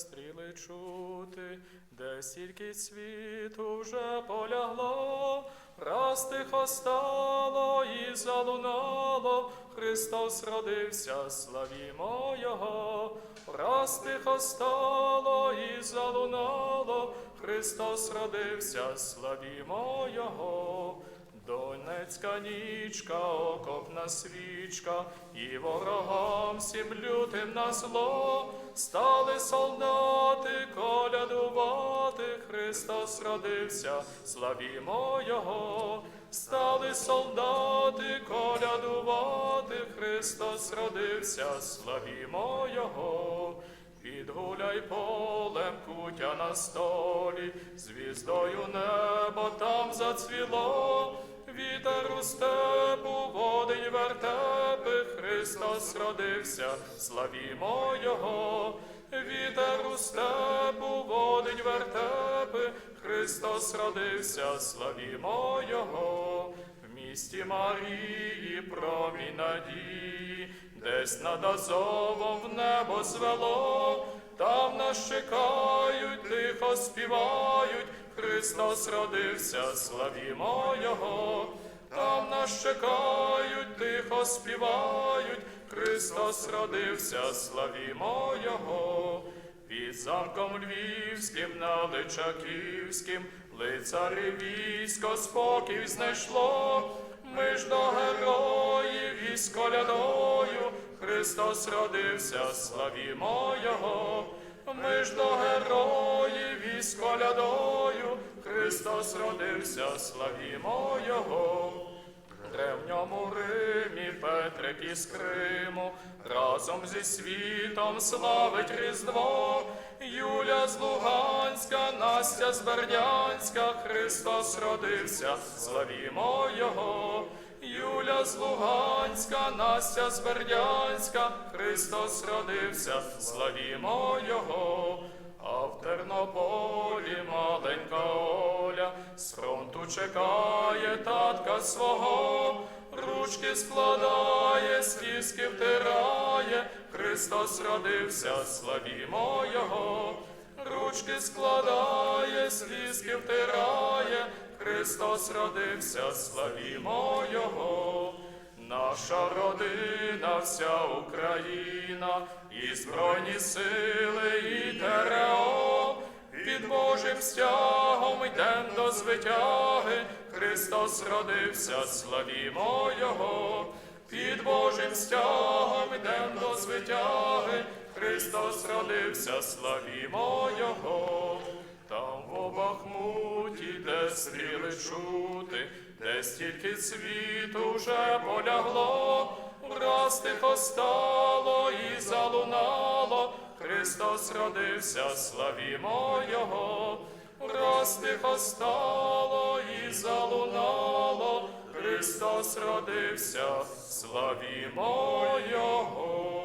стріли чути, де стільки світу вже полягло, раз тихо стало і залунало, Христос родився, славімо Його, раз тихо стало і залунало, Христос родився, славімо Його. Донецька нічка, окопна свічка, і ворогам всім лютим на зло, стали солдати колядувати, Христос родився, славімо Його, стали солдати колядувати, Христос родився, славімо Його. Підгуляй полем кутя на столі, звіздою небо там зацвіло, у степу, водень вертепи, Христос родився, славімо Його, вітер у степу, водень вертепи, Христос родився, славімо Його. В місті Марії промінь надії, десь над Азовом в небо звело, там нас чекають, тихо співають, Христос родився, славімо Його, там нас чекають, тихо співають, Христос родився, славімо Його. Під замком львівським на Личаківським лицарі військо спокій знайшло. Ми ж до героїв із колядою, Христос родився, славімо Його. Ми ж до героїв із колядою, Христос родився, славімо Його. В древньому Римі Петрик із Криму разом зі світом славить Різдво. Юля з Луганська, Настя з Бердянська, Христос родився, славімо Його. Юля з Луганська, Настя з Бердянська, Христос родився, славімо Його. А в Тернополі фронту чекає татка свого, ручки складає, слізки втирає, Христос родився, славімо Його, ручки складає, слізки втирає, Христос родився, славімо Його. Наша родина, вся Україна, і Збройні сили, і ТРО, Божим стягом йдем до звитяги, Христос родився, славімо Його, під Божим стягом йдем до звитяги, Христос родився, славімо Його. Там в Бахмуті, де стріли чути, де стільки світу вже полягло, враз тихо стало і залунало, Христос родився, славімо Його, враз тихо стало і залунало, Христос родився, славімо Його.